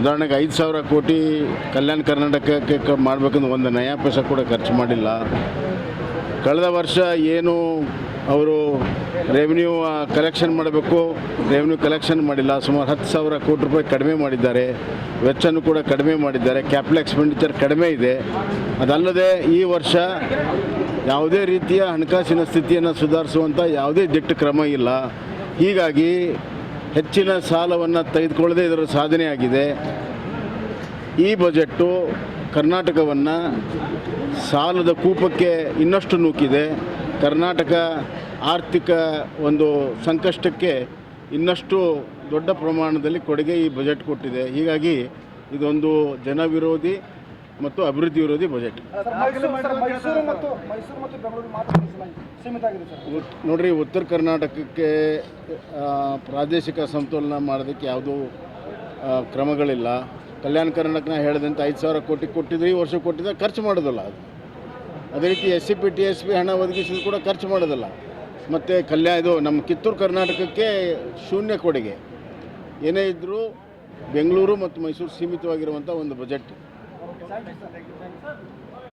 ಉದಾಹರಣೆಗೆ ಐದು ಸಾವಿರ ಕೋಟಿ ಕಲ್ಯಾಣ ಕರ್ನಾಟಕಕ್ಕೆ ಮಾಡಬೇಕಂದ್ರೆ ಒಂದು ನಯಾ ಪೈಸೆ ಕೂಡ ಖರ್ಚು ಮಾಡಿಲ್ಲ. ಕಳೆದ ವರ್ಷ ಏನು ಅವರು ರೆವಿನ್ಯೂ ಕಲೆಕ್ಷನ್ ಮಾಡಬೇಕು ರೆವಿನ್ಯೂ ಕಲೆಕ್ಷನ್ ಮಾಡಿಲ್ಲ. ಸುಮಾರು ಹತ್ತು ಸಾವಿರ ಕೋಟಿ ರೂಪಾಯಿ ಕಡಿಮೆ ಮಾಡಿದ್ದಾರೆ. ವೆಚ್ಚನೂ ಕೂಡ ಕಡಿಮೆ ಮಾಡಿದ್ದಾರೆ. ಕ್ಯಾಪಿಟಲ್ ಎಕ್ಸ್ಪೆಂಡಿಚರ್ ಕಡಿಮೆ ಇದೆ. ಅದಲ್ಲದೆ ಈ ವರ್ಷ ಯಾವುದೇ ರೀತಿಯ ಹಣಕಾಸಿನ ಸ್ಥಿತಿಯನ್ನು ಸುಧಾರಿಸುವಂಥ ಯಾವುದೇ ದಿಟ್ಟ ಕ್ರಮ ಇಲ್ಲ. ಹೀಗಾಗಿ ಹೆಚ್ಚಿನ ಸಾಲವನ್ನು ತೆಗೆದುಕೊಳ್ಳದೆ ಇದರ ಸಾಧನೆಯಾಗಿದೆ. ಈ ಬಜೆಟ್ಟು ಕರ್ನಾಟಕವನ್ನು ಸಾಲದ ಕೂಪಕ್ಕೆ ಇನ್ನಷ್ಟು ನೂಕಿದೆ. ಕರ್ನಾಟಕ ಆರ್ಥಿಕ ಒಂದು ಸಂಕಷ್ಟಕ್ಕೆ ಇನ್ನಷ್ಟು ದೊಡ್ಡ ಪ್ರಮಾಣದಲ್ಲಿ ಕೊಡುಗೆ ಈ ಬಜೆಟ್ ಕೊಟ್ಟಿದೆ. ಹೀಗಾಗಿ ಇದೊಂದು ಜನ ವಿರೋಧಿ ಮತ್ತು ಅಭಿವೃದ್ಧಿ ವಿರೋಧಿ ಬಜೆಟ್. ನೋಡ್ರಿ ಉತ್ತರ ಕರ್ನಾಟಕಕ್ಕೆ ಪ್ರಾದೇಶಿಕ ಸಮತೋಲನ ಮಾಡೋದಕ್ಕೆ ಯಾವುದೂ ಕ್ರಮಗಳಿಲ್ಲ. ಕಲ್ಯಾಣ ಕರ್ನಾಟಕನ ಹೇಳಿದಂತೆ ಐದು ಸಾವಿರ ಕೋಟಿ ಕೊಟ್ಟಿದ್ರೆ ಈ ವರ್ಷ ಕೊಟ್ಟಿದ್ರೆ ಖರ್ಚು ಮಾಡೋದಲ್ಲ ಅದು. ಅದೇ ರೀತಿ S C P T S P ಹಣ ಒದಗಿಸಿದ್ರು ಕೂಡ ಖರ್ಚು ಮಾಡೋದಲ್ಲ. ಮತ್ತು ಕಲ್ಯಾಣ ಇದು ನಮ್ಮ ಕಿತ್ತೂರು ಕರ್ನಾಟಕಕ್ಕೆ ಶೂನ್ಯ ಕೊಡುಗೆ. ಏನೇ ಇದ್ದರೂ ಬೆಂಗಳೂರು ಮತ್ತು ಮೈಸೂರು ಸೀಮಿತವಾಗಿರುವಂಥ ಒಂದು ಬಜೆಟ್. Thank you,